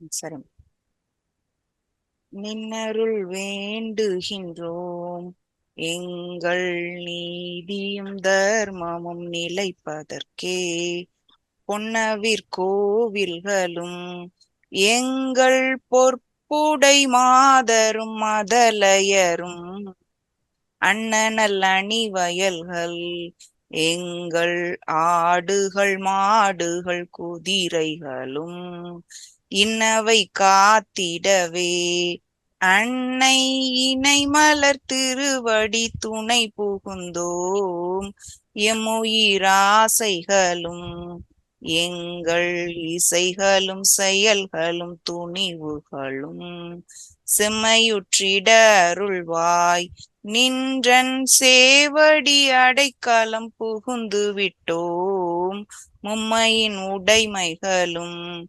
சரி. நின்னருள் வேண்டுகின்றோம். எங்கள் நீதியும் தர்மமும் நிலைப்பதற்கே. பொன்னவிற்கோவில்களும் எங்கள் பொற்புடை மாதரும் மதலையரும் அண்ணனல் அணிவயல்கள் எங்கள் ஆடுகள் மாடுகள் குதிரைகளும் இன்னவை காத்திடவே. அன்னை இணை மலர் திருவடி துணை புகுந்தோம். எம்முயிராசைகளும் எங்கள் இசைகளும் செயல்களும் துணிவுகளும். செம்மையுற்றிட அருள்வாய். நின்றன் சேவடி அடைக்கலம் புகுந்து விட்டோம் மும்மையின் உடைமைகளும்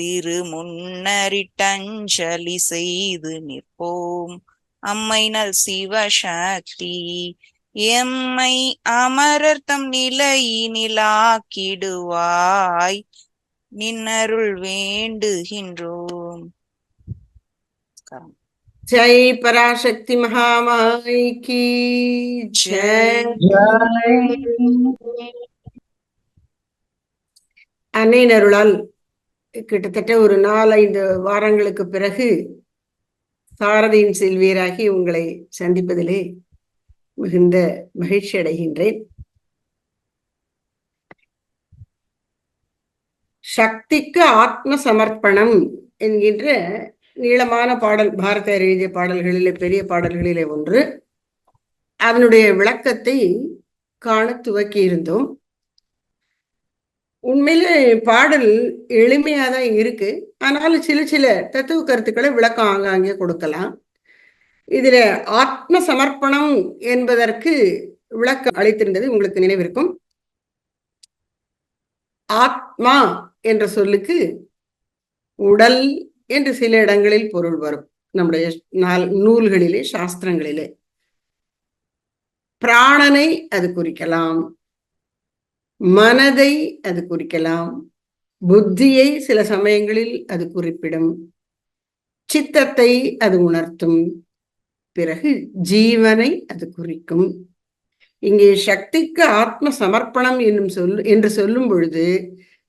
திருமுன்னரிட்டஞ்சலி செய்து நிற்போம். அம்மை நல் சிவசக்தி எம்மை அமரர்த்தம் நிலையினிலாக்கிடுவாய். நின்னருள் வேண்டுகின்றோம். ஜெய் பராசக்தி மகாமாய் கி ஜெய். அன்னையின் அருளால் கிட்டத்தட்ட ஒரு நாலஞ்சு வாரங்களுக்கு பிறகு சாரதியின் செல்வியராகி உங்களை சந்திப்பதிலே மிகுந்த மகிழ்ச்சி அடைகின்றேன். சக்திக்கு ஆத்ம சமர்ப்பணம் என்கின்ற நீளமான பாடல் பாரத எழுதிய பாடல்களிலே பெரிய பாடல்களிலே ஒன்று. அதனுடைய விளக்கத்தை காண துவக்கி இருந்தோம் உண்மையிலே பாடல் எளிமையா தான் இருக்கு. ஆனாலும் சில சில தத்துவ கருத்துக்களை விளக்கம் ஆங்காங்கே கொடுக்கலாம். இதுல ஆத்ம சமர்ப்பணம் என்பதற்கு விளக்கம் அளித்திருந்தது உங்களுக்கு நினைவிருக்கும். ஆத்மா என்ற சொல்லுக்கு உடல் என்று சில இடங்களில் பொருள் வரும். நம்முடைய நாள் நூல்களிலே சாஸ்திரங்களிலே. பிராணனை அது குறிக்கலாம். மனதை அது குறிக்கலாம். புத்தியை சில சமயங்களில் அது குறிப்பிடும். சித்தத்தை அது உணர்த்தும். பிறகு ஜீவனை அது குறிக்கும். இங்கே சக்திக்கு ஆத்ம சமர்ப்பணம் என்னும் சொல் என்று சொல்லும் பொழுது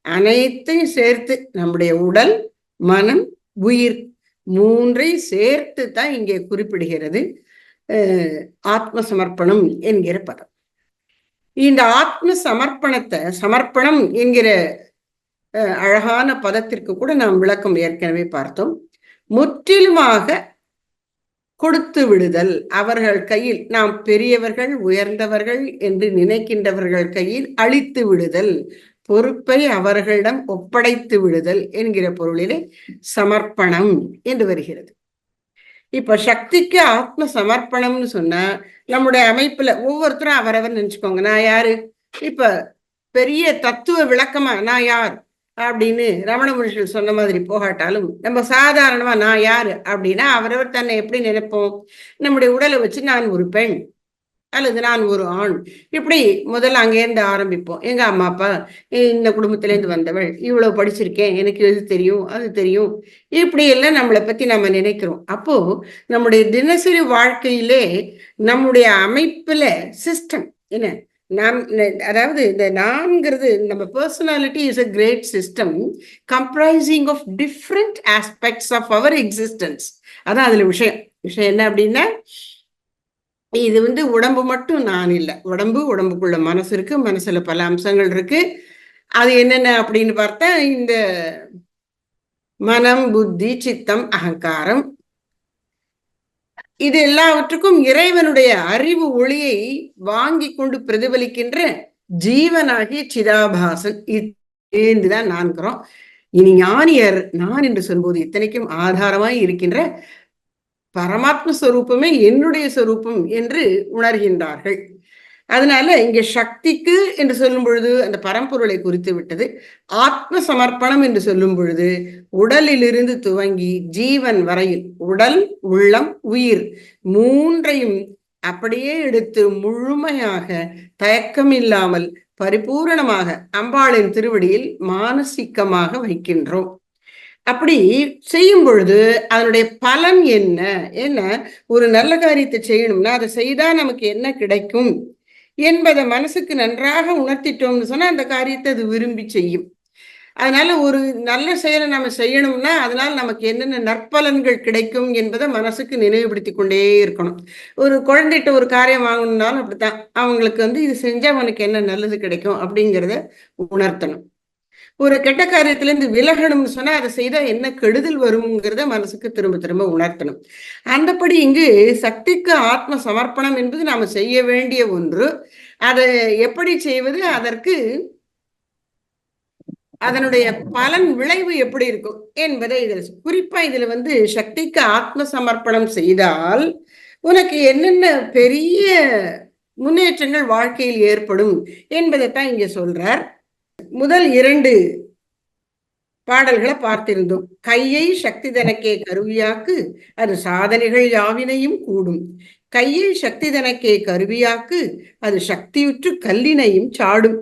அனைத்தையும் சேர்த்து நம்முடைய உடல் மனம் உயிர் மூன்றை சேர்த்து தான் இங்கே குறிப்பிடுகிறது. ஆத்ம சமர்ப்பணம் என்கிற பதம். இந்த ஆத்ம சமர்ப்பணத்தை சமர்ப்பணம் என்கிற அழகான பதத்திற்கு கூட நாம் விளக்கம் ஏற்கனவே பார்த்தோம். முற்றிலுமாக கொடுத்து விடுதல். அவர்கள் கையில் நாம் பெரியவர்கள் உயர்ந்தவர்கள் என்று நினைக்கின்றவர்கள் கையில் அழித்து விடுதல். பொறுப்பை அவர்களிடம் ஒப்படைத்து விடுதல் என்கிற பொருளிலே சமர்ப்பணம் என்று வருகிறது. இப்ப சக்திக்கு ஆத்ம சமர்ப்பணம்னு சொன்னா நம்முடைய அமைப்புல ஒவ்வொருத்தரும் அவரவர் நினைச்சுக்கோங்க. நான் யாரு? இப்ப பெரிய தத்துவ விளக்கமா நான் யார்? அப்படின்னு ரமண மனுஷன் சொன்ன மாதிரி போகாட்டாலும் நம்ம சாதாரணமா நான் யாரு? அப்படின்னா அவரவர் தன்னை எப்படி நினைப்போம்? நம்முடைய உடலை வச்சு நான் ஒரு பெண். அல்லது நான் ஒரு ஆண். இப்படி முதல்ல அங்கேருந்து ஆரம்பிப்போம். எங்க அம்மா அப்பா இந்த குடும்பத்திலேருந்து வந்தவள். இவ்வளவு படிச்சிருக்கேன். எனக்கு எது தெரியும் அது தெரியும். இப்படி எல்லாம் நம்மளை பத்தி நம்ம நினைக்கிறோம். அப்போ நம்முடைய தினசரி வாழ்க்கையிலே நம்முடைய அமைப்புல சிஸ்டம் என்ன? நாம் அதாவது இந்த நான்கிறது நம்ம personality is a great system comprising of different aspects of our existence அதான் அதுல விஷயம். விஷயம் என்ன அப்படின்னா இது வந்து உடம்பு மட்டும் நான் இல்லை. உடம்பு உடம்புக்குள்ள மனசு இருக்கு மனசுல பல அம்சங்கள் இருக்கு. அது என்னென்ன அப்படின்னு பார்த்தா இந்த மனம் புத்தி சித்தம் அகங்காரம். இது எல்லாவற்றுக்கும் இறைவனுடைய அறிவு ஒளியை வாங்கி கொண்டு பிரதிபலிக்கின்ற ஜீவனாகிய சிதாபாசன். இதுதான் நான்கிறோம். இனி ஞானியர் நான் என்று சொல்லும்போது இத்தனைக்கும் ஆதாரமாய் இருக்கின்ற பரமாத்ம ஸ்வரூபமே என்னுடைய சொரூபம் என்று உணர்கின்றார்கள். அதனால இங்க சக்திக்கு என்று சொல்லும் பொழுது அந்த பரம்பொருளை குறித்து விட்டது. ஆத்ம சமர்ப்பணம் என்று சொல்லும் பொழுது உடலிலிருந்து துவங்கி ஜீவன் வரையில் உடல் உள்ளம் உயிர் மூன்றையும் அப்படியே எடுத்து முழுமையாக தயக்கம் இல்லாமல் பரிபூரணமாக அம்பாளின் திருவடியில் மானசிக்கமாக வைக்கின்றோம். அப்படி செய்யும் பொழுது அதனுடைய பலன் என்ன? என்ன? ஒரு நல்ல காரியத்தை செய்யணும்னா அதை செய்தா நமக்கு என்ன கிடைக்கும்? என்பதை மனசுக்கு நன்றாக உணர்த்திட்டோம்னு சொன்னா அந்த காரியத்தை அது விரும்பி செய்யும். அதனால ஒரு நல்ல செயலை நம்ம செய்யணும்னா அதனால நமக்கு என்னென்ன நற்பலன்கள் கிடைக்கும் என்பதை மனசுக்கு நினைவுபடுத்தி கொண்டே இருக்கணும். ஒரு குழந்தைகிட்ட ஒரு காரியம் வாங்கணும்னாலும் அப்படித்தான். அவங்களுக்கு வந்து இது செஞ்சா அவனுக்கு என்ன நல்லது கிடைக்கும் அப்படிங்கிறத உணர்த்தணும். ஒரு கெட்ட காரியத்திலேருந்து விலகணும்னு சொன்னா அதை செய்தா என்ன கெடுதல் வருங்கிறத மனசுக்கு திரும்ப திரும்ப உணர்த்தணும். அந்தபடி இங்கு சக்திக்கு ஆத்ம சமர்ப்பணம் என்பது நாம செய்ய வேண்டிய ஒன்று. அதை எப்படி செய்வது? அதற்கு அதனுடைய பலன் விளைவு எப்படி இருக்கும் என்பதை இதில் குறிப்பா இதுல வந்து சக்திக்கு ஆத்ம சமர்ப்பணம் செய்தால் உனக்கு என்னென்ன பெரிய முன்னேற்றங்கள் வாழ்க்கையில் ஏற்படும் என்பதைத்தான் இங்க சொல்றார். முதல் இரண்டு பாடல்களை பார்த்திருந்தோம். கையை சக்தி தனக்கே கருவியாக்கு அது சாதனைகள் யாவினையும் கூடும். கையை சக்தி தனக்கே கருவியாக்கு அது சக்தியுற்று கல்லினையும் சாடும்.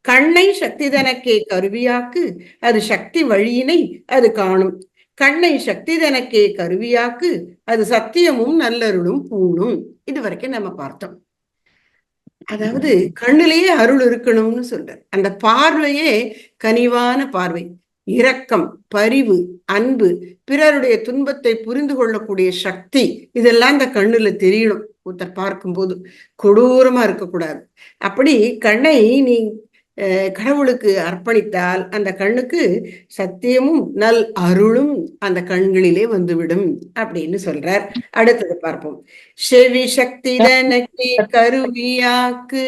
கண்ணை சக்தி தனக்கே கருவியாக்கு அது சக்தி வழியினை அது காணும். கண்ணை சக்தி தனக்கே கருவியாக்கு அது சத்தியமும் நல்லருளும் பூணும். இது வரைக்கும் நம்ம பார்த்தோம். அதாவது கண்ணிலேயே அருள் இருக்கணும்னு சொல்றார். அந்த பார்வையே கனிவான பார்வை இரக்கம் பரிவு அன்பு பிறருடைய துன்பத்தை புரிந்து கொள்ளக்கூடிய சக்தி இதெல்லாம் இந்த கண்ணுல தெரியணும். ஒருத்தர் பார்க்கும்போது கொடூரமா இருக்கக்கூடாது. அப்படி கண்ணை நீ கடவுளுக்கு அர்ப்பணித்தால் அந்த கண்ணுக்கு சத்தியமும் நல் அருளும் அந்த கண்களிலே வந்துவிடும் அப்படின்னு சொல்றார். அடுத்தது பார்ப்போம். செவி சக்தி தனக்கே கருவியாக்கு.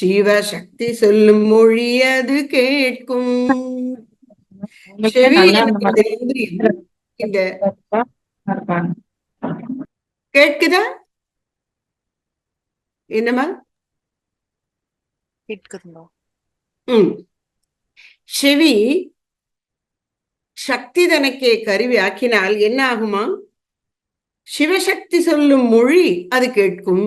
சிவசக்தி சொல்லும் மொழி அது கேட்கும். செவி இந்த கேட்குதா? என்னமா கேட்குதுங்களா உம் செவி சக்தி தனக்கே கருவி ஆக்கினால் என்ன ஆகுமா? சிவசக்தி சொல்லும் மொழி அது கேட்கும்.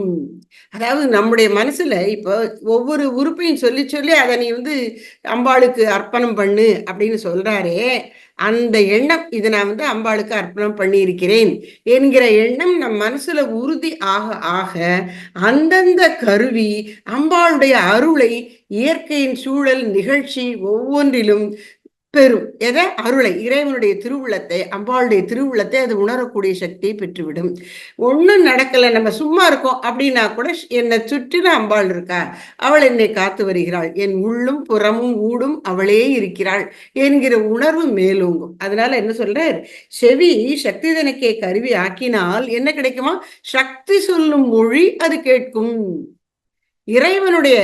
அதாவது நம்முடைய மனசுல இப்போ ஒவ்வொரு உறுப்பையும் சொல்லி சொல்லி அதை நீ வந்து அம்பாளுக்கு அர்ப்பணம் பண்ணு அப்படின்னு சொல்றாரே அந்த எண்ணம் இதை நான் வந்து அம்பாளுக்கு அர்ப்பணம் பண்ணியிருக்கிறேன் என்கிற எண்ணம் நம் மனசுல உறுதி ஆக ஆக அந்தந்த கருவி அம்பாளுடைய அருளை இயற்கையின் சூழல் நிகழ்ச்சி ஒவ்வொன்றிலும் பெறும் எதை? அருளை. இறைவனுடைய திருவுள்ளத்தை அம்பாளுடைய திருவுள்ளத்தை அது உணரக்கூடிய சக்தியை பெற்றுவிடும். ஒன்றும் நடக்கலை. நம்ம சும்மா இருக்கோம் அப்படின்னா கூட என்னை சுற்றின அம்பாள் இருக்கா? அவள் என்னை காத்து வருகிறாள். என் உள்ளும் புறமும் ஊடும் அவளே இருக்கிறாள் என்கிற உணர்வு மேலோங்கும். அதனால என்ன சொல்றார்? செவி சக்தி தனக்கே கருவி ஆக்கினால் என்ன கிடைக்குமா? சக்தி சொல்லும் மொழி அது கேட்கும். இறைவனுடைய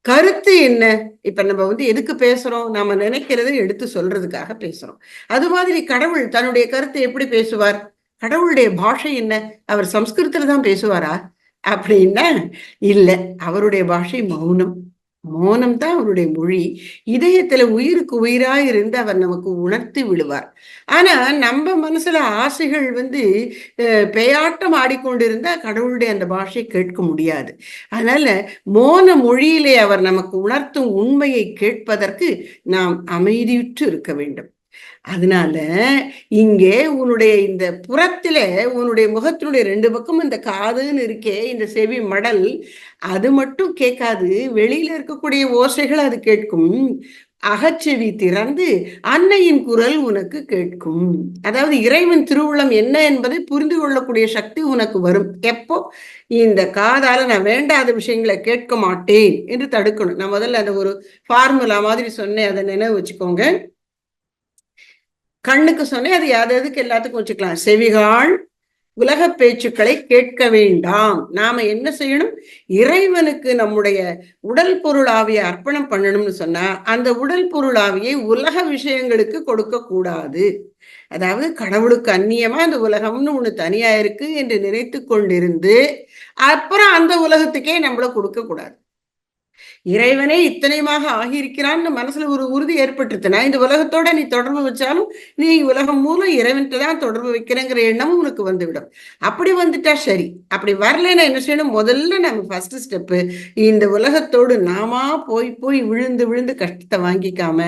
கருத்து என்ன? இப்ப நம்ம வந்து எதுக்கு பேசுறோம்? நாம நினைக்கிறதை எடுத்து சொல்றதுக்காக பேசுறோம். அது மாதிரி கடவுள் தன்னுடைய கருத்தை எப்படி பேசுவார்? கடவுளுடைய பாஷை என்ன? அவர் சம்ஸ்கிருத்தில் தான் பேசுவாரா? அப்படின்னா இல்ல. அவருடைய பாஷை மௌனம். மௌனம் தான் அவருடைய மொழி. இதயத்துல உயிருக்கு உயிராய் இருந்து அவர் நமக்கு உணர்த்தி விடுவார். ஆனா நம்ம மனசுல ஆசைகள் வந்து பெயாட்டம் ஆடிக்கொண்டிருந்தா கடவுளுடைய அந்த பாஷை கேட்க முடியாது. அதனால மோன மொழியிலே அவர் நமக்கு உணர்த்தும் உண்மையை கேட்பதற்கு நாம் அமைதியுற்று இருக்க வேண்டும். அதனால இங்கே உன்னுடைய இந்த புறத்துல உன்னுடைய முகத்தினுடைய ரெண்டு பக்கம் இந்த காதுன்னு இருக்கே இந்த செவி மடல் அது மட்டும் கேட்காது. வெளியில இருக்கக்கூடிய ஓசைகள் அது கேட்கும். அகச்செவி திறந்து அன்னையின் குரல் உனக்கு கேட்கும். அதாவது இறைவன் திருவுளம் என்ன என்பதை புரிந்து கொள்ளக்கூடிய சக்தி உனக்கு வரும். எப்போ? இந்த காதால நான் வேண்டாத விஷயங்களை கேட்க மாட்டேன் என்று தடுக்கணும். நான் முதல்ல அந்த ஒரு ஃபார்முலா மாதிரி சொன்னேன். அதை நினைவு வச்சுக்கோங்க. கண்ணுக்கு சொன்னே அது யாததுக்கு எல்லாத்துக்கும் வச்சுக்கலாம்? செவிகால் உலக பேச்சுக்களை கேட்க வேண்டாம். நாம என்ன செய்யணும்? இறைவனுக்கு நம்முடைய உடல் பொருளாவியை அர்ப்பணம் பண்ணணும்னு சொன்னா அந்த உடல் பொருளாவியை உலக விஷயங்களுக்கு கொடுக்க கூடாது. அதாவது கடவுளுக்கு அந்நியமா அந்த உலகம்னு ஒண்ணு தனியா இருக்கு என்று நினைத்து கொண்டிருந்து அப்புறம் அந்த உலகத்துக்கே நம்மள கொடுக்க கூடாது. இறைவனே இத்தனையுமாக ஆகியிருக்கிறான்னு மனசுல ஒரு உறுதி ஏற்பட்டுருச்சுன்னா இந்த உலகத்தோட நீ தொடர்பு வச்சாலும் நீ உலகம் மூலம் இறைவன்கிட்ட தான் தொடர்பு வைக்கிறேங்கிற எண்ணமும் உனக்கு வந்துவிடும். அப்படி வந்துட்டா சரி. அப்படி வரலைன்னா என்ன செய்யணும்? முதல்ல நம்ம ஃபர்ஸ்ட் ஸ்டெப்பு இந்த உலகத்தோடு நாமா போய் போய் விழுந்து விழுந்து கஷ்டத்தை வாங்கிக்காம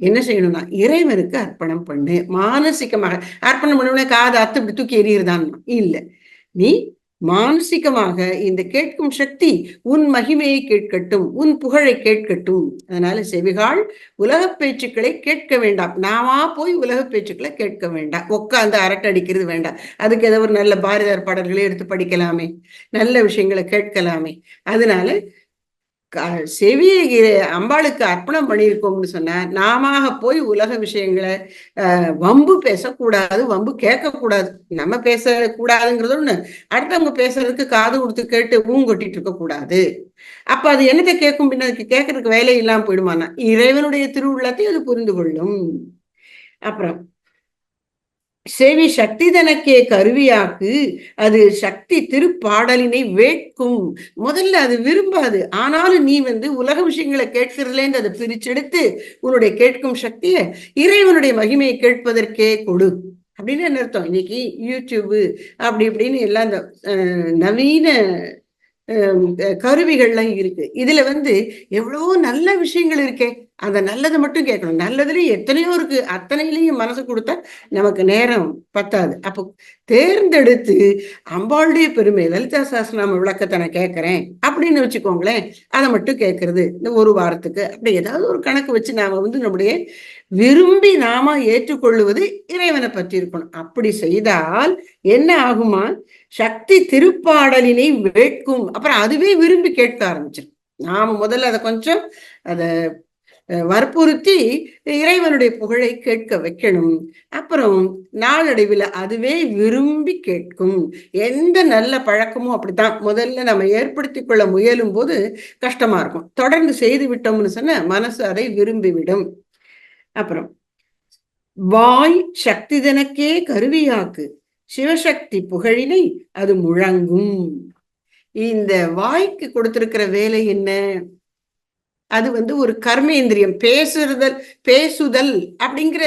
என்ன செய்யணும்னா இறைவனுக்கு அர்ப்பணம் பண்ணு. மானசிகமாக அர்ப்பணம் பண்ண காது அத்து இப்படி தூக்கி எறியறதான் இல்லை. நீ மானசிகமாக இந்த கேட்கும் சக்தி உன் மகிமையை கேட்கட்டும் உன் புகழை கேட்கட்டும். அதனால செவிகால் உலக பேச்சுக்களை கேட்க வேண்டாம். நாமா போய் உலக பேச்சுக்களை கேட்க வேண்டாம். உட்காந்து அரட்டடிக்கிறது வேண்டாம். அதுக்கு ஏதோ ஒரு நல்ல பாரதியார் பாடல்களை எடுத்து படிக்கலாமே. நல்ல விஷயங்களை கேட்கலாமே. அதனால செவியை அம்பாளுக்கு அர்ப்பணம் பண்ணியிருக்கோம்னு சொன்னா நாம போய் உலக விஷயங்களை வம்பு பேசக்கூடாது வம்பு கேட்கக்கூடாது. நம்ம பேசக்கூடாதுங்கிறது ஒண்ணு. அடுத்தவங்க பேசுறதுக்கு காது கொடுத்து கேட்டு ஊங்கொட்டிட்டு இருக்க கூடாது. அப்ப அது என்னத்தை கேட்கும் பின்ன அதுக்கு கேட்கறதுக்கு வேலை இல்லாம போயிடுமானா? இறைவனுடைய திருவுள்ளத்தை அது புரிந்து கொள்ளும். அப்புறம் செவி சக்தி தனக்கே கருவியாக்கு அது சக்தி திருப்பாடலினை வேட்கும். முதல்ல அது விரும்பாது. ஆனாலும் நீ வந்து உலக விஷயங்களை கேட்கறதுலேருந்து அதை பிரிச்செடுத்து உன்னுடைய கேட்கும் சக்தியை இறைவனுடைய மகிமையை கேட்பதற்கே கொடு. அப்படின்னு என்ன அர்த்தம்? இன்னைக்கு யூடியூபு அப்படி இப்படின்னு எல்லாம் இந்த நவீன கருவிகள்லாம் இருக்கு. இதுல வந்து எவ்வளவோ நல்ல விஷயங்கள் இருக்கே. அந்த நல்லதை மட்டும் கேட்கணும். நல்லதுலயும் எத்தனையோ இருக்கு. அத்தனையிலையும் மனசு கொடுத்தா நமக்கு நேரம் பத்தாது. அப்போ தேர்ந்தெடுத்து அம்பாளுடைய பெருமை லலிதா சாஸ்திரநாம விளக்கத்தை நான் கேட்கறேன் அப்படின்னு வச்சுக்கோங்களேன். அதை மட்டும் கேட்கறது. இந்த ஒரு வாரத்துக்கு அப்படி ஏதாவது ஒரு கணக்கு வச்சு நாம வந்து நம்முடைய விரும்பி நாம ஏற்றுக்கொள்ளுவது இறைவனை பற்றி இருக்கணும். அப்படி செய்தால் என்ன ஆகுமா? சக்தி திருப்பாடலினை வேட்கும். அப்புறம் அதுவே விரும்பி கேட்க ஆரம்பிச்சிடும் நாம முதல்ல அதை கொஞ்சம் அதை வற்புறுத்தி இறைவனுடைய புகழை கேட்க வைக்கணும். அப்புறம் நாளடைவில் அதுவே விரும்பி கேட்கும். எந்த நல்ல பழக்கமும் அப்படித்தான். முதல்ல நம்ம ஏற்படுத்தி கொள்ள முயலும் போது கஷ்டமா இருக்கும். தொடர்ந்து செய்து விட்டோம்னு சொன்ன மனசு அதை விரும்பிவிடும். அப்புறம் வாய் சக்தி தனக்கே கருவியாக்கு. சிவசக்தி புகழினை அது முழங்கும். இந்த வாய்க்கு கொடுத்திருக்கிற வேலை என்ன? அது வந்து ஒரு கர்மேந்திரியம். பேசுறதல் பேசுதல் அப்படிங்கிற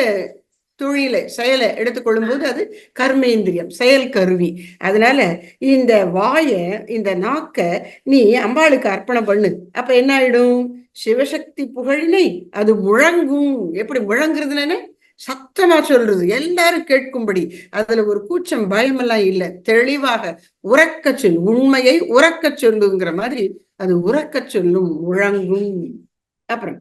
தொழிலை செயலை எடுத்துக்கொள்ளும் போது அது கர்மேந்திரியம் செயல் கருவி. அதனால இந்த வாய இந்த நாக்க நீ அம்பாளுக்கு அர்ப்பணம் பண்ணு. அப்ப என்ன ஆயிடும்? சிவசக்தி புகழினை அது முழங்கும். எப்படி முழங்குறதுன்னு சத்தமா சொல்றது. எல்லாரும் கேட்கும்படி. அதுல ஒரு கூச்சம் பயமெல்லாம் இல்லை. தெளிவாக உறக்க சொல் உண்மையை உறக்க சொல்லுங்கிற மாதிரி அது உறக்க சொல்லும் முழங்கும் அப்புறம்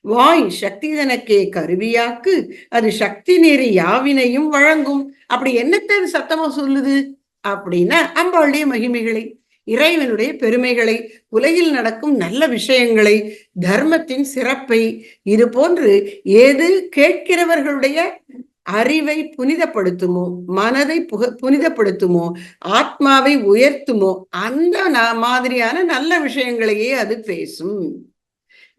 வாய் சக்தி தனக்கே கருவியாக்கு அது சக்தி நெறி யாவினையும் வழங்கும். அப்படி என்னத்த சத்தமா சொல்லுது? அப்படின்னா அம்பாளுடைய மகிமைகளை. இறைவனுடைய பெருமைகளை உலகில் நடக்கும் நல்ல விஷயங்களை தர்மத்தின் சிறப்பை இது போன்று ஏது கேட்கிறவர்களுடைய அறிவை புனிதப்படுத்துமோ மனதை புக புனிதப்படுத்துமோ ஆத்மாவை உயர்த்துமோ அந்த மாதிரியான நல்ல விஷயங்களையே அது பேசும்.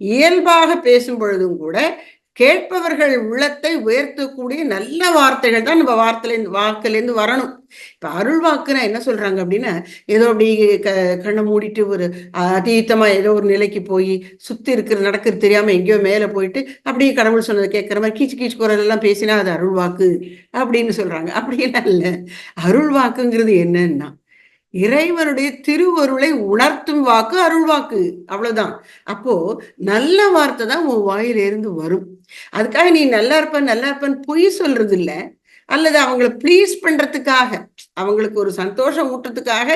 இயல்பாக பேசும் பொழுதும் கூட கேட்பவர்கள் உள்ளத்தை உயர்த்தக்கூடிய நல்ல வார்த்தைகள் தான் நம்ம வார்த்தையிலேருந்து வாக்குலேருந்து வரணும். இப்போ அருள் வாக்குனா என்ன சொல்றாங்க அப்படின்னா ஏதோ அப்படி க கண்ணை மூடிட்டு ஒரு அதீத்தமா ஏதோ ஒரு நிலைக்கு போய் சுத்தி இருக்கிற நடக்கிறது தெரியாம எங்கேயோ மேலே போயிட்டு அப்படியே கடவுள் சொன்னதை கேட்குற மாதிரி கீச்சு கீச்சு குரல் எல்லாம் பேசினா அது அருள் வாக்கு அப்படின்னு சொல்றாங்க. அப்படியெல்லாம் இல்லை. அருள் வாக்குங்கிறது என்னன்னா இறைவனுடைய திருவருளை உணர்த்தும் வாக்கு அருள் வாக்கு. அவ்வளவுதான். அப்போ நல்ல வார்த்தை தான் உன் வாயிலிருந்து வரும். அதுக்காக நீ நல்லா இருப்ப நல்லா இருப்பன்னு பொய் சொல்றது இல்ல அல்லது அவங்கள ப்ளீஸ் பண்றதுக்காக அவங்களுக்கு ஒரு சந்தோஷம் ஊட்டுறதுக்காக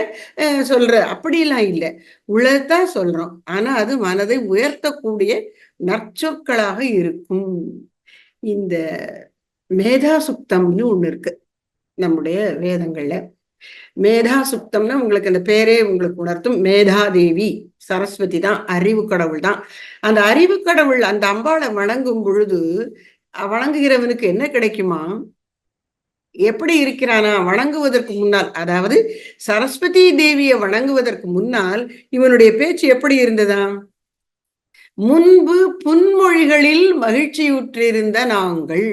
சொல்ற. அப்படிலாம் இல்லை. உள்ளதான் சொல்றோம். ஆனா அது மனதை உயர்த்தக்கூடிய நற்சொற்களாக இருக்கும். இந்த மேதா சுத்தம்னு ஒண்ணு இருக்கு. நம்முடைய வேதங்கள்ல. மேதா சுப்தம்னா உங்களுக்கு அந்த பேரே உங்களுக்கு உணர்த்தும். மேதாதேவி சரஸ்வதி தான் அறிவு கடவுள் தான். அந்த அறிவு கடவுள் அந்த அம்பாளை வணங்கும் பொழுது வணங்குகிறவனுக்கு என்ன கிடைக்குமா? எப்படி இருக்கிறானா? வணங்குவதற்கு முன்னால் அதாவது சரஸ்வதி தேவியை வணங்குவதற்கு முன்னால் இவனுடைய பேச்சு எப்படி இருந்ததா? முன்பு புன்மொழிகளில் மகிழ்ச்சியுற்றிருந்த நாங்கள்.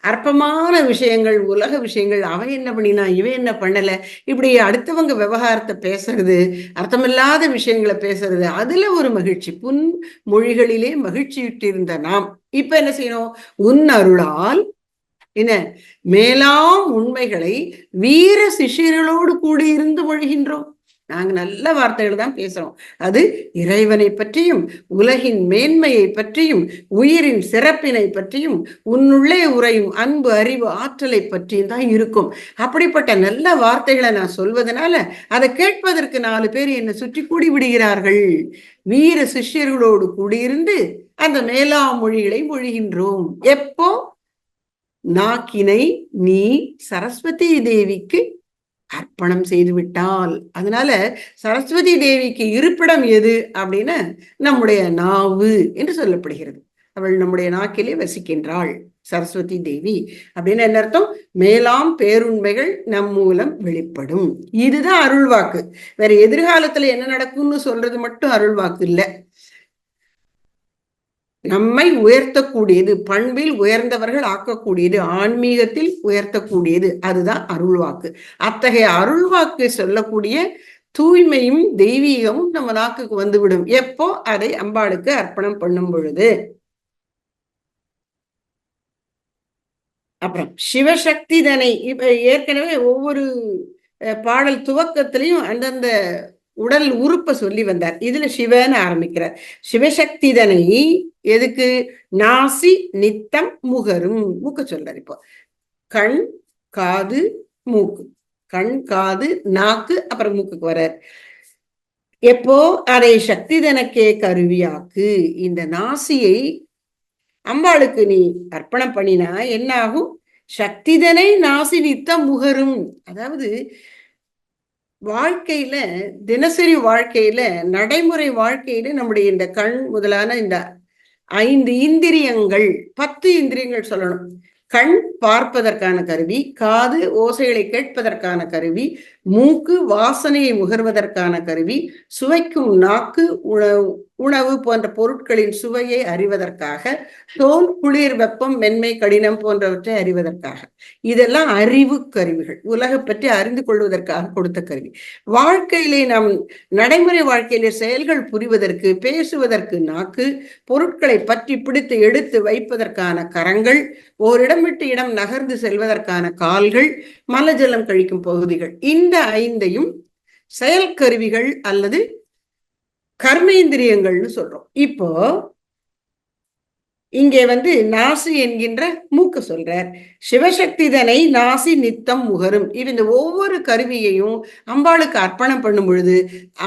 அற்பமான விஷயங்கள் உலக விஷயங்கள். அவன் என்ன பண்ணினா இவன் என்ன பண்ணல? இப்படி அடுத்தவங்க விவகாரத்தை பேசுறது அர்த்தமில்லாத விஷயங்களை பேசுறது அதுல ஒரு மகிழ்ச்சி. புன் மொழிகளிலே மகிழ்ச்சியிட்டிருந்த நாம். இப்ப என்ன செய்யணும்? உன் அருளால் என்ன? மேலாம் உண்மைகளை வீர சிஷியர்களோடு கூடியிருந்து மொழிகின்றோம். நாங்க நல்ல வார்த்தைகள் தான் பேசுறோம். அது இறைவனை பற்றியும் உலகின் மேன்மையை பற்றியும் உயிரின் சிறப்பினை பற்றியும் உன்னுள்ளே உறையும் அன்பு அறிவு ஆற்றலை பற்றியும் தான் இருக்கும். அப்படிப்பட்ட நல்ல வார்த்தைகளை நான் சொல்வதனால அதை கேட்பதற்கு நாலு பேர் என்னை சுற்றி கூடி விடுகிறார்கள். வீர சிஷ்யர்களோடு கூடியிருந்து அந்த மேலா மொழிகளை மொழிகின்றோம். எப்போ? நாக்கினை நீ சரஸ்வதி தேவிக்கு அர்ப்பணம் செய்து விட்டால் அதனால சரஸ்வதி தேவிக்கு இருப்பிடம் எது அப்படின்னு நம்முடைய நாவு என்று சொல்லப்படுகிறது. அவள் நம்முடைய நாக்கிலே வசிக்கின்றாள் சரஸ்வதி தேவி அப்படின்னு என்ன அர்த்தம்? மேலாம் பேருண்மைகள் நம் மூலம் வெளிப்படும். இதுதான் அருள்வாக்கு. வேற எதிர்காலத்துல என்ன நடக்கும்னு சொல்றது மட்டும் அருள்வாக்கு இல்லை. நம்மை உயர்த்தக்கூடியது பண்பில் உயர்ந்தவர்கள் ஆக்கக்கூடியது ஆன்மீகத்தில் உயர்த்தக்கூடியது. அதுதான் அருள்வாக்கு. அத்தகைய அருள்வாக்கு சொல்லக்கூடிய தூய்மையும் தெய்வீகமும் நம்ம நாக்குக்கு வந்துவிடும். எப்போ? அதை அம்பாளுக்கு அர்ப்பணம் பண்ணும் பொழுது. அப்புறம் சிவசக்தி தனை. இப்ப ஏற்கனவே ஒவ்வொரு பாடல் துவக்கத்திலையும் அந்தந்த உடல் உறுப்பை சொல்லி வந்தார். இதுல சிவன்னு ஆரம்பிக்கிறார். சிவசக்திதனை எதுக்கு? நாசி நித்தம் முகரும். மூக்க சொல்றார் இப்போ. கண் காது மூக்கு. கண் காது நாக்கு அப்புறம் மூக்குக்கு வர்றார். எப்போ? அதை சக்திதனக்கே கருவியாக்கு. இந்த நாசியை அம்பாளுக்கு நீ அர்ப்பணம் பண்ணினா என்ன ஆகும் சக்திதனை நாசி நித்தம் முகரும். அதாவது வாழ்க்கையில தினசரி வாழ்க்கையில நடைமுறை வாழ்க்கையில நம்முடைய இந்த கண் முதலான இந்த ஐந்து இந்திரியங்கள் பத்து இந்திரியங்கள் சொல்லணும். கண் பார்ப்பதற்கான கருவி காது ஓசைகளை கேட்பதற்கான கருவி மூக்கு வாசனையை முகர்வதற்கான கருவி சுவைக்கும் நாக்கு உணவு உணவு போன்ற பொருட்களின் சுவையை அறிவதற்காக தோல் குளிர் வெப்பம் மென்மை கடினம் போன்றவற்றை அறிவதற்காக. இதெல்லாம் அறிவு கருவிகள். உலக பற்றி அறிந்து கொள்வதற்காக கொடுத்த கருவி. வாழ்க்கையிலே நாம் நடைமுறை வாழ்க்கையிலே செயல்கள் புரிவதற்கு பேசுவதற்கு நாக்கு பொருட்களை பற்றி பிடித்து எடுத்து வைப்பதற்கான கரங்கள் ஓரிடம் விட்டு இடம் நகர்ந்து செல்வதற்கான கால்கள் மலஜலம் கழிக்கும் பகுதிகள். இந்த ஐந்தையும் செயல் கருவிகள் அல்லது கர்மேந்திரியங்கள்னு சொல்றோம். இப்போ இங்கே வந்து நாசி என்கின்ற மூக்கு சொல்றார். சிவசக்திதனை நாசி நித்தம் முகரும். இது இந்த ஒவ்வொரு கருவியையும் அம்பாளுக்கு அர்ப்பணம் பண்ணும் பொழுது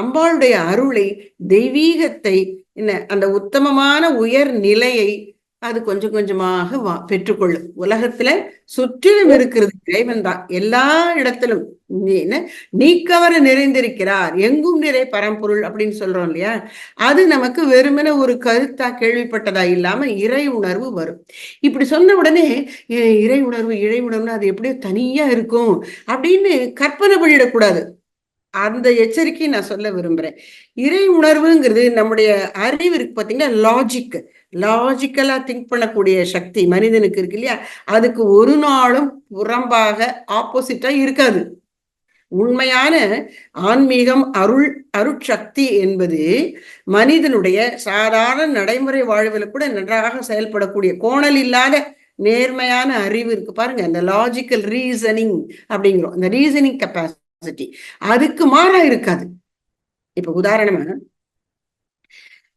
அம்பாளுடைய அருளை தெய்வீகத்தை என்ன அந்த உத்தமமான உயர் நிலையை அது கொஞ்சம் கொஞ்சமாக வா பெற்றுக்கொள்ளும். உலகத்துல சுற்றிலும் இருக்கிறது இறைவன் தான். எல்லா இடத்திலும் நீக்கவர நிறைந்திருக்கிறார். எங்கும் நிறை பரம்பொருள் அப்படின்னு சொல்றோம் இல்லையா? அது நமக்கு வெறுமன ஒரு கருத்தா கேள்விப்பட்டதா இல்லாம இறை உணர்வு வரும். இப்படி சொன்ன உடனே இறை உணர்வு இறை உணர்வுன்னு அது எப்படியோ தனியா இருக்கும் அப்படின்னு கற்பனை பண்ணிடக்கூடாது. அந்த எச்சரிக்கையை நான் சொல்ல விரும்புறேன். இறை உணர்வுங்கிறது நம்முடைய அறிவு இருக்கு பார்த்தீங்கன்னா லாஜிக் லாஜிக்கலா திங்க் பண்ணக்கூடிய சக்தி மனிதனுக்கு இருக்கு இல்லையா? அதுக்கு ஒரு நாளும் புறம்பாக ஆப்போசிட்டா இருக்காது. உண்மையான ஆன்மீகம் அருள் அருட்சக்தி என்பது மனிதனுடைய சாதாரண நடைமுறை வாழ்வில் கூட நன்றாக செயல்படக்கூடிய கோணல் இல்லாத நேர்மையான அறிவு இருக்கு பாருங்க. இந்த லாஜிக்கல் ரீசனிங் அப்படிங்கிறோம். இந்த ரீசனிங் கெப்பாசிட்டி அதுக்கு மாறா இருக்காது. இப்ப உதாரணமா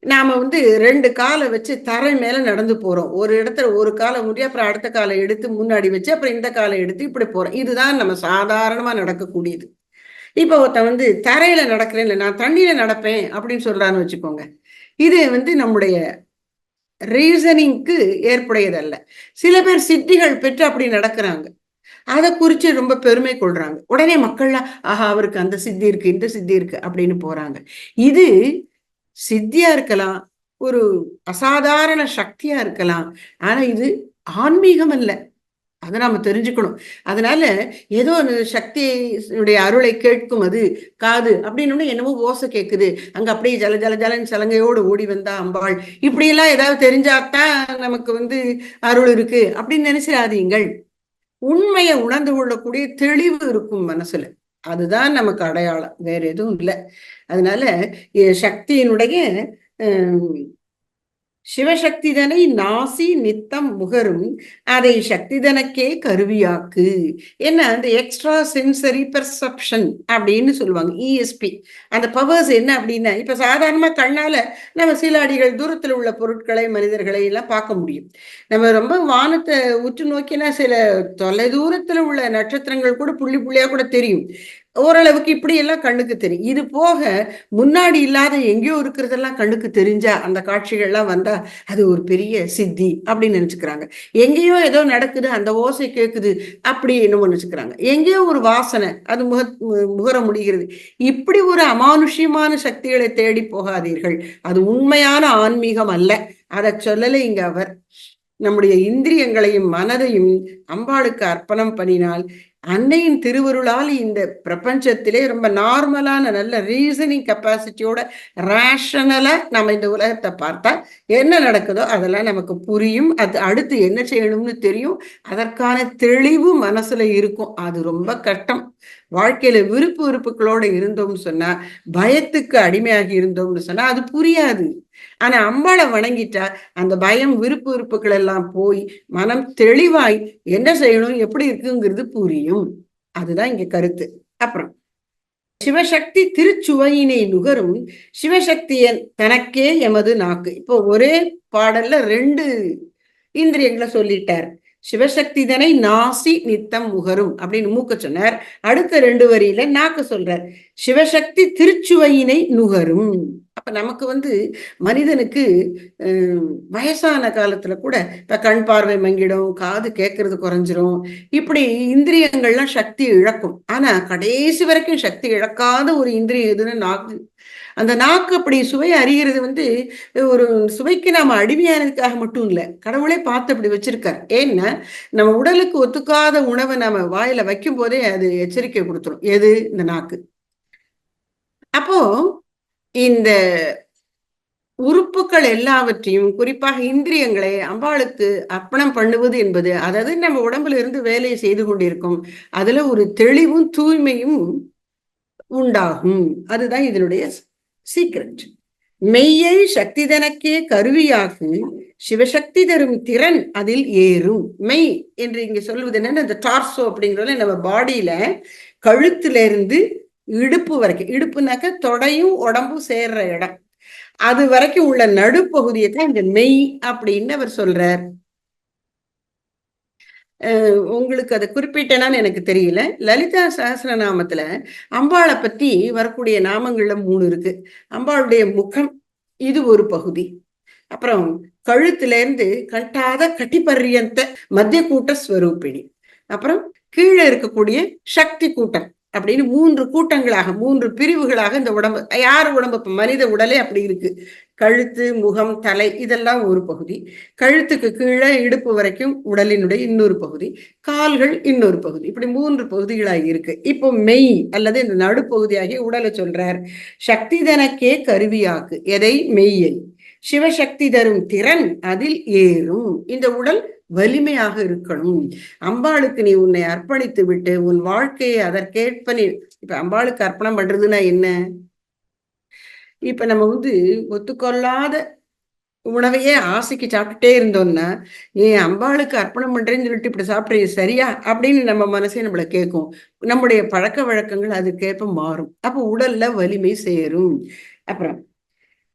நாம வந்து ரெண்டு காலை வச்சு தரை மேல நடந்து போறோம். ஒரு இடத்துல ஒரு காலை முடி அப்புறம் அடுத்த காலை எடுத்து முன்னாடி வச்சு அப்புறம் இந்த காலை எடுத்து இப்படி போறோம். இதுதான் நம்ம சாதாரணமா நடக்கக்கூடியது. இப்ப ஒருத்தன் வந்து தரையில நடக்கிறேன் இல்லை நான் தண்ணியில நடப்பேன் அப்படின்னு சொல்றான்னு வச்சுக்கோங்க. இது வந்து நம்முடைய ரீசனிங்க்கு ஏற்புடையதல்ல. சில பேர் சித்திகள் பெற்று அப்படி நடக்கிறாங்க. அதை குறித்து ரொம்ப பெருமை கொள்றாங்க. உடனே மக்கள்லாம் ஆஹா அவருக்கு அந்த சித்தி இருக்கு இந்த சித்தி இருக்கு அப்படின்னு போறாங்க. இது சித்தியா இருக்கலாம் ஒரு அசாதாரண சக்தியா இருக்கலாம் ஆனா இது ஆன்மீகம் அல்ல. அதை நாம தெரிஞ்சுக்கணும். அதனால ஏதோ அந்த சக்தியுடைய அருளை கேட்கும் அது காது அப்படின்னு என்னமோ ஓசை கேட்குது அங்க அப்படியே ஜல ஜல ஜலன் சலங்கையோடு ஓடி வந்தா அம்பாள். இப்படியெல்லாம் ஏதாவது தெரிஞ்சாதான் நமக்கு வந்து அருள் இருக்கு அப்படின்னு நினைச்சிடாதீங்கள். உண்மையை உணர்ந்து கொள்ளக்கூடிய தெளிவு இருக்கும் மனசுல. அதுதான் நமக்கு அடையாளம். வேற எதுவும் இல்லை. அதனால சக்தியினுடைய சிவசக்திதனை நாசி நித்தம் முகரும் அதை சக்திதனக்கே கருவியாக்கு. என்ன? அந்த எக்ஸ்ட்ரா சென்சரி பெர்செப்ஷன் அப்படின்னு சொல்லுவாங்க இஎஸ்பி அந்த பவர்ஸ் என்ன அப்படின்னா இப்ப சாதாரணமா கண்ணால நம்ம சில அடிகள் தூரத்துல உள்ள பொருட்களை மனிதர்களை எல்லாம் பார்க்க முடியும். நம்ம ரொம்ப வானத்தை உற்று நோக்கினா சில தொலை தூரத்துல உள்ள நட்சத்திரங்கள் கூட புள்ளி புள்ளியா கூட தெரியும். ஓரளவுக்கு இப்படி எல்லாம் கண்ணுக்கு தெரியும். இது போக முன்னாடி இல்லாத எங்கேயோ இருக்கிறதெல்லாம் கண்ணுக்கு தெரிஞ்சா அந்த காட்சிகள்லாம் வந்தா அது ஒரு பெரிய சித்தி அப்படின்னு நினைச்சுக்கிறாங்க. எங்கேயோ ஏதோ நடக்குது அந்த ஓசை கேட்குது அப்படி என்னமோ நினைச்சுக்கிறாங்க. எங்கேயோ ஒரு வாசனை அது முக முகர முடிகிறது. இப்படி ஒரு அமானுஷ்யமான சக்திகளை தேடி போகாதீர்கள். அது உண்மையான ஆன்மீகம் அல்ல. அதை சொல்லலை இங்க அவர். நம்முடைய இந்திரியங்களையும் மனதையும் அம்பாளுக்கு அர்ப்பணம் பண்ணினால் அன்னையின் திருவருளால் இந்த பிரபஞ்சத்திலே ரொம்ப நார்மலான நல்ல ரீசனிங் கெப்பாசிட்டியோட ரேஷனலா நம்ம இந்த உலகத்தை பார்த்தா என்ன நடக்குதோ அதெல்லாம் நமக்கு புரியும். அது அடுத்து என்ன செய்யணும்னு தெரியும். அதற்கான தெளிவு மனசுல இருக்கும். அது ரொம்ப கஷ்டம். வாழ்க்கையில விருப்பு விருப்புகளோட இருந்தோம்னு சொன்னா பயத்துக்கு அடிமையாகி இருந்தோம்னு சொன்னா அது புரியாது. ஆனா அம்பாளை வணங்கிட்டா அந்த பயம் விருப்பு விருப்புகள் எல்லாம் போய் மனம் தெளிவாய் என்ன செய்யணும் எப்படி இருக்குங்கிறது புரியும். அதுதான் இங்க கருத்து. அப்புறம் சிவசக்தி திருச்சுவையினை நுகரும் சிவசக்தியன் தனக்கே எமது நாக்கு. இப்போ ஒரே பாடல்ல ரெண்டு இந்திரியங்களை சொல்லிட்டார். சிவசக்தி தனை நாசி நித்தம் முகரும் அப்படின்னு மூக்க சொன்னார். அடுத்த ரெண்டு வரியில நாக்கு சொல்றார். சிவசக்தி திருச்சுவையினை நுகரும். அப்ப நமக்கு வந்து மனிதனுக்கு வயசான காலத்துல கூட இப்ப கண் பார்வை மங்கிடும் காது கேட்கறது குறைஞ்சிரும். இப்படி இந்திரியங்கள்லாம் சக்தி இழக்கும். ஆனா கடைசி வரைக்கும் சக்தி இழக்காத ஒரு இந்திரியம் எதுன்னு நாக்கு அந்த நாக்கு அப்படி சுவை அறிகிறது வந்து ஒரு சுவைக்கு நாம அடிமையானதுக்காக மட்டும் இல்லை கடவுளே பார்த்து அப்படி வச்சிருக்கார். ஏன்னா நம்ம உடலுக்கு ஒத்துக்காத உணவை நம்ம வாயில வைக்கும் போதே அது எச்சரிக்கை கொடுத்துரும். எது? இந்த நாக்கு. அப்போ இந்த உறுப்புகள் எல்லாவற்றையும் குறிப்பாக இந்திரியங்களை அம்பாளுக்கு அர்ப்பணம் பண்ணுவது என்பது அதாவது நம்ம உடம்புல இருந்து வேலையை செய்து கொண்டிருக்கும் அதுல ஒரு தெளிவும் தூய்மையும் உண்டாகும். அதுதான் இதனுடைய சீக்ரெட் மெய்யை சக்திதனக்கே கருவியாகும் சிவசக்தி தரும் திறன் அதில் ஏறும். மெய் என்று இங்க சொல்வது என்னன்னா இந்த டார்சோ அப்படிங்கிறதுல நம்ம பாடியில கழுத்துல இருந்து இடுப்பு வரைக்கும். இடுப்புனாக்க தொடையும் உடம்பும் சேர்ற இடம். அது வரைக்கும் உள்ள நடுப்பகுதியை தான் இந்த மெய் அப்படின்னு அவர் சொல்றார். உங்களுக்கு அதை குறிப்பிட்டேனான்னு எனக்கு தெரியல. லலிதா சகசிரநாமத்துல அம்பாளை பத்தி வரக்கூடிய நாமங்கள்ல மூணு இருக்கு. அம்பாளுடைய முகம் இது ஒரு பகுதி. அப்புறம் கழுத்துல இருந்து கட்டாத கட்டிப்பரியந்த மத்திய கூட்ட ஸ்வரூபிணி அப்புறம் கீழே இருக்கக்கூடிய சக்தி கூட்டம். அப்படின்னு மூன்று கூட்டங்களாக மூன்று பிரிவுகளாக இந்த உடம்பு யார் உடம்பு? இப்ப மனித உடலே அப்படி இருக்கு. கழுத்து முகம் தலை இதெல்லாம் ஒரு பகுதி. கழுத்துக்கு கீழே இடுப்பு வரைக்கும் உடலினுடைய இன்னொரு பகுதி. கால்கள் இன்னொரு பகுதி. இப்படி மூன்று பகுதிகளாக இருக்கு. இப்போ மெய் அல்லது இந்த நடுப்பகுதியாகிய உடலை சொல்றார். சக்தி தனக்கே கருவியாக்கு. எதை? மெய்யை. சிவசக்தி தரும் திறன் அதில் ஏறும். இந்த உடல் வலிமையாக இருக்கணும். அம்பாளுக்கு நீ உன்னை அர்ப்பணித்து விட்டு உன் வாழ்க்கையை அதற்கேற்ப நீ இப்ப அம்பாளுக்கு அர்ப்பணம் பண்றதுன்னா என்ன? இப்ப நம்ம வந்து ஒத்துக்கொள்ளாத உணவையே ஆசைக்கு சாப்பிட்டுட்டே இருந்தோம்னா ஏன் அம்பாளுக்கு அர்ப்பணம் பண்றேன்னு சொல்லிட்டு இப்படி சாப்பிட்றது சரியா? அப்படின்னு நம்ம மனசே நம்மளை கேட்கும். நம்முடைய பழக்க வழக்கங்கள் அதுக்கேற்ப மாறும். அப்போ உடல்ல வலிமை சேரும். அப்புறம்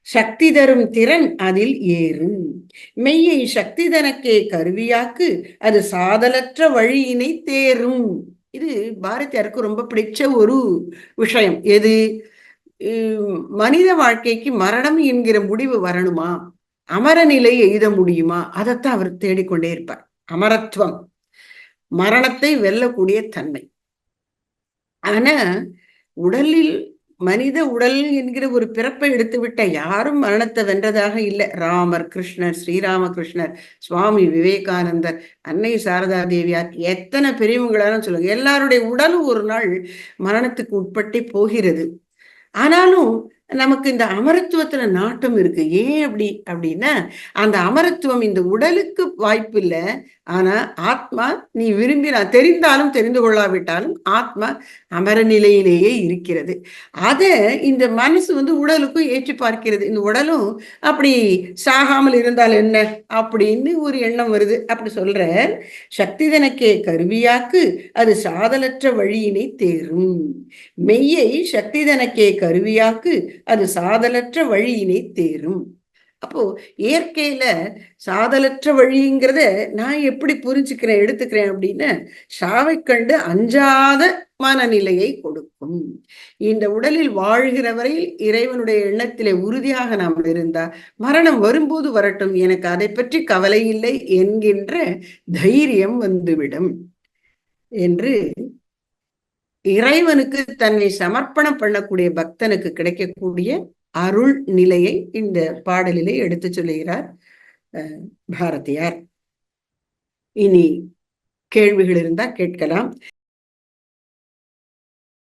சக்தி தரும் திறன் அதில் ஏறும் மெய்யை சக்தி தனக்கே கருவியாக்கு அது சாதலற்ற வழியினை தேரும் இது பாரதியாருக்கு ரொம்ப பிடிச்ச ஒரு விஷயம். எது? மனித வாழ்க்கைக்கு மரணம் என்கிற முடிவு வரணுமா? அமரநிலை எழுத முடியுமா? அதைத்தான் அவர் தேடிக்கொண்டே இருப்பார். அமரத்துவம். மரணத்தை வெல்லக்கூடிய தன்மை. ஆனா உடலில் மனித உடல் என்கிற ஒரு பிறப்பை எடுத்துவிட்ட யாரும் மரணத்தை வென்றதாக இல்லை. ராமர் கிருஷ்ணர் ஸ்ரீராமகிருஷ்ணர் சுவாமி விவேகானந்தர் அன்னை சாரதா தேவியார் எத்தனை பெரியவங்களாலும் சொல்லுங்க. எல்லாருடைய உடலும் ஒரு நாள் மரணத்துக்கு உட்பட்டே போகிறது. ஆனாலும் நமக்கு இந்த அமரத்துவத்துல நாட்டம் இருக்கு. ஏன் அப்படி? அப்படின்னா அந்த அமரத்துவம் இந்த உடலுக்கு வாய்ப்பு இல்லை ஆனா ஆத்மா நீ விரும்பினா தெரிந்தாலும் தெரிந்து கொள்ளாவிட்டாலும் ஆத்மா அமர நிலையிலேயே இருக்கிறது. அதை இந்த மனசு வந்து உடலுக்கும் ஏற்றி பார்க்கிறது. இந்த உடலும் அப்படி சாகாமல் இருந்தால் என்ன? அப்படின்னு ஒரு எண்ணம் வருது. அப்படி சொல்ற சக்திதனக்கே கருவியாக்கு அது சாதலற்ற வழியினை தேரும். மெய்யை சக்திதனக்கே கருவியாக்கு அது சாதலற்ற வழியினை தேரும். அப்போ இயற்கையில சாதலற்ற வழிங்கிறத நான் எப்படி புரிஞ்சுக்கிறேன் எடுத்துக்கிறேன் அப்படின்னு சாவை கண்டு அஞ்சாத மனநிலையை கொடுக்கும். இந்த உடலில் வாழ்கிற வரையில் இறைவனுடைய எண்ணத்திலே உறுதியாக நாம் இருந்தா மரணம் வரும்போது வரட்டும் எனக்கு அதை பற்றி கவலை இல்லை என்கின்ற தைரியம் வந்துவிடும் என்று இறைவனுக்கு தன்னை சமர்ப்பணம் பண்ணக்கூடிய பக்தனுக்கு கிடைக்கக்கூடிய அருள் நிலையை இந்த பாடலிலே எடுத்து சொல்லுகிறார் பாரதியார். இனி கேள்விகள் இருந்தா கேட்கலாம்.